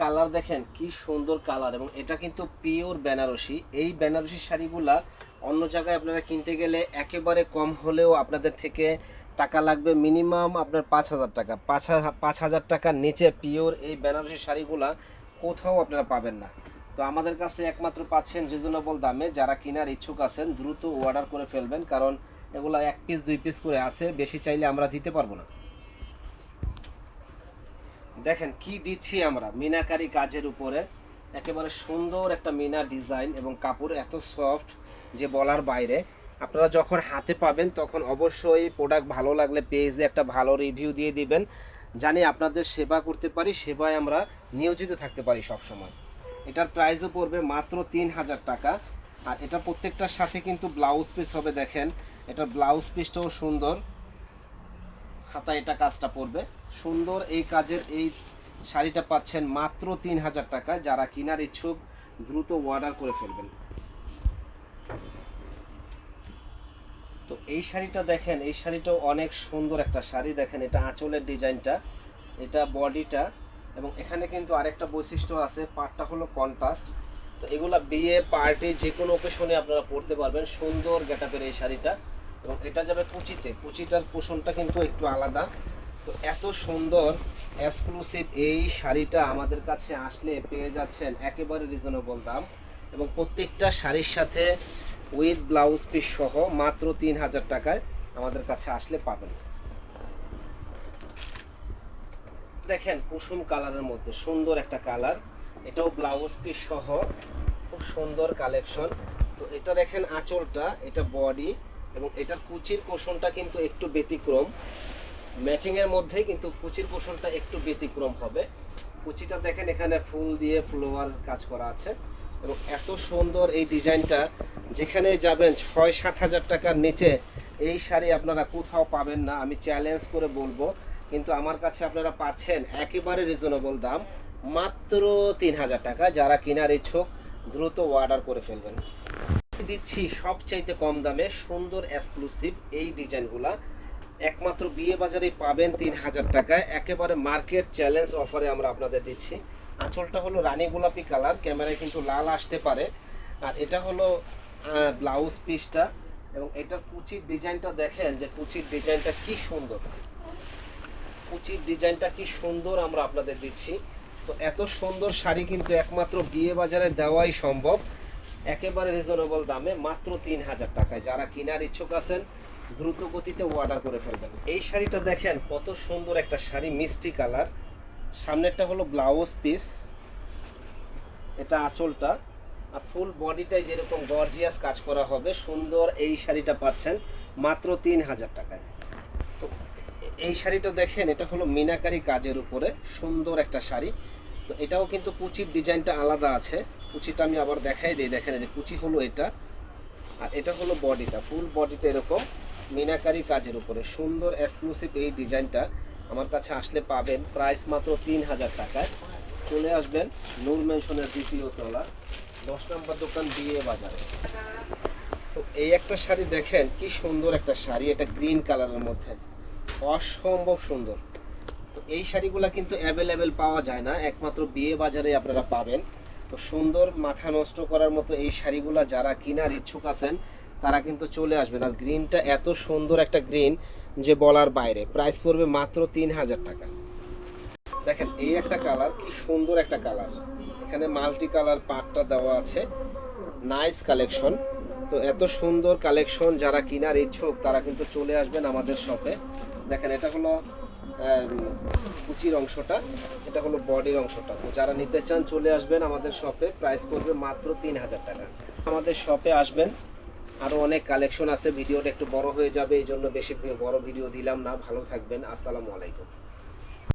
Colour দেখেন, কি সুন্দর কালার এবং এটা কিন্তু পিওর বেনারসি। এই বেনারসি শাড়িগুলা অন্য জায়গায় আপনারা কিনতে গেলে একেবারে কম হলেও আপনাদের থেকে টাকা লাগবে মিনিমাম আপনার পাঁচ হাজার টাকা। পাঁচ পাঁচ হাজার টাকার নিচে পিওর এই বেনারসি শাড়িগুলা কোথাও আপনারা পাবেন না। তো আমাদের কাছে একমাত্র পাচ্ছেন রিজনেবল দামে। যারা কেনার ইচ্ছুক আছেন, দ্রুত অর্ডার করে ফেলবেন, কারণ এগুলা এক পিস দুই পিস করে আছে, বেশি চাইলে আমরা দিতে পারব না। দেখেন কি দিচ্ছি আমরা? মিনাকারি কাজের উপরে একেবারে সুন্দর একটা মিনা ডিজাইন এবং কাপড় এত সফট যে বলার বাইরে। আপনারা যখন হাতে পাবেন তখন অবশ্যই প্রোডাক্ট ভালো লাগলে পেজে একটা ভালো রিভিউ দিয়ে দিবেন। জানি আপনাদের সেবা করতে পারি, সেবায় আমরা নিয়োজিত থাকতে পারি সব সময় এটার প্রাইসও পড়বে মাত্র তিন হাজার টাকা। আর এটা প্রত্যেকটার সাথে কিন্তু ব্লাউজ পিস হবে দেখেন। এটা ব্লাউজ পিসটাও সুন্দর। হাতা এটা কাজটা পড়বে। সুন্দর এই কাজের এই শাড়িটা পাচ্ছেন মাত্র তিন হাজার টাকা। যারা কেনার ইচ্ছুক, দ্রুত অর্ডার করে ফেলবেন। তো এই শাড়িটা দেখেন, এই শাড়িটাও অনেক সুন্দর একটা শাড়ি। দেখেন, এটা আঁচলের ডিজাইনটা, এটা বডিটা, এবং এখানে কিন্তু আরেকটা বৈশিষ্ট্য আছে, পাটটা হলো কন্ট্রাস্ট তো এগুলো বিয়ে, পার্টি যে কোনো ওকেশনে আপনারা পরতে পারবেন। সুন্দর গেটাপের এই শাড়িটা। এবং এটা যাবে কুচিতে। কুচিটার পোষণটা কিন্তু একটু আলাদা। তো এত সুন্দর এক্সক্লুসিভ এই শাড়িটা আমাদের কাছে আসলে পেয়ে যাচ্ছেন একেবারে রিজনেবল দাম। এবং প্রত্যেকটা শাড়ির সাথে উইথ ব্লাউজ পিস সহ মাত্র তিন হাজার টাকায় আমাদের কাছে আসলে পাবেন। দেখেন কুসুম কালারের মধ্যে, সুন্দর একটা কালার। এটাও ব্লাউজ পিস সহ, খুব সুন্দর কালেকশন তো এটা দেখেন আঁচলটা, এটা বডি এবং এটার কুচির পোষণটা কিন্তু একটু ব্যতিক্রম। ম্যাচিং এর মধ্যেই কিন্তু কুচির পোষণটা একটু ব্যতিক্রম হবে। কুচিটা দেখেন এখানে ফুল দিয়ে ফ্লোয়ার কাজ করা আছে এবং এত সুন্দর এই ডিজাইনটা, যেখানে যাবেন ছয় সাত হাজার টাকার নিচে, এই শাড়ি আপনারা কোথাও পাবেন না। আমি চ্যালেঞ্জ করে বলব, কিন্তু আমার কাছে আপনারা পাচ্ছেন একেবারে রিজনেবল দাম, মাত্র তিন হাজার টাকা। যারা কেনার ইচ্ছুক, দ্রুত অর্ডার করে ফেলবেন। দিচ্ছি সবচাইতে কম দামে সুন্দর এক্সক্লুসিভ এই ডিজাইনগুলা। একমাত্র বিয়ে বাজারে পাবেন তিন হাজার টাকায়। একেবারে মার্কেট চ্যালেঞ্জ অফারে আমরা আপনাদের দিচ্ছি। আঁচলটা হলো রানী গোলাপি কালার, ক্যামেরায় কিন্তু লাল আসতে পারে। আর এটা হলো ব্লাউজ পিসটা এবং এটার কুচির ডিজাইনটা দেখেন যে কুচির ডিজাইনটা কি সুন্দর। কুচির ডিজাইনটা কি সুন্দর আমরা আপনাদের দিচ্ছি। তো এত সুন্দর শাড়ি কিন্তু একমাত্র বিয়ে বাজারে দেওয়াই সম্ভব। একেবারে রিজনেবল দামে মাত্র তিন হাজার টাকায়। যারা কেনার ইচ্ছুক আছেন, দ্রুত গতিতে অর্ডার করে ফেলবেন। এই শাড়িটা দেখেন, কত সুন্দর একটা শাড়ি, মিষ্টি কালার। সামনেরটা হলো ব্লাউজ পিস এটা আঁচলটা। আর ফুল বডিটাই যেরকম গর্জিয়াস কাজ করা হবে, সুন্দর এই শাড়িটা পাচ্ছেন মাত্র তিন হাজার টাকায়। তো এই শাড়িটা দেখেন, এটা হলো মিনাকারি কাজের উপরে সুন্দর একটা শাড়ি। তো এটাও কিন্তু কুচির ডিজাইনটা আলাদা আছে। কুচিটা আমি আবার দেখাই দিই, দেখেন যে কুচি হলো এটা। আর এটা হলো বডিটা, ফুল বডিটা এরকম মিনাকারি কাজের উপরে। সুন্দর এক্সক্লুসিভ এই ডিজাইনটা আমার কাছে আসলে পাবেন প্রাইস মাত্র তিন হাজার টাকায়। চলে আসবেন নূর মেনশনের দ্বিতীয় তলা, দশ নম্বর দোকান বিয়ে বাজারে। তো এই একটা শাড়ি দেখেন, কি সুন্দর একটা শাড়ি, এটা গ্রিন কালারের মধ্যে। অসম্ভব সুন্দর। এই শাড়িগুলো কিন্তু অ্যাভেলেবেল পাওয়া যায় না। একমাত্র বিয়ে বাজারে আপনারা পাবেন। তো সুন্দর মাথা নষ্ট করার মতো এই শাড়িগুলো যারা কেনার ইচ্ছুক আছেন, তারা কিন্তু চলে আসবেন। আর গ্রিনটা এত সুন্দর একটা গ্রিন যে বলার বাইরে। প্রাইস পড়বে মাত্র তিন হাজার টাকা। দেখেন, এই একটা কালার কি সুন্দর একটা কালার এখানে মাল্টি কালার পাটটা দেওয়া আছে। নাইস কালেকশন তো এত সুন্দর কালেকশন যারা কেনার ইচ্ছুক, তারা কিন্তু চলে আসবেন আমাদের শপে দেখেন, এটা হলো কুচির অংশটা, এটা হলো বডির অংশটা। তো যারা নিতে চান, চলে আসবেন আমাদের শপে প্রাইস পড়বে মাত্র তিন হাজার টাকা। আমাদের শপে আসবেন। আরও অনেক কালেকশন আছে। ভিডিওটা একটু বড় হয়ে যাবে, এই জন্য বেশি বড় ভিডিও দিলাম না। ভালো থাকবেন। আসসালামু আলাইকুম।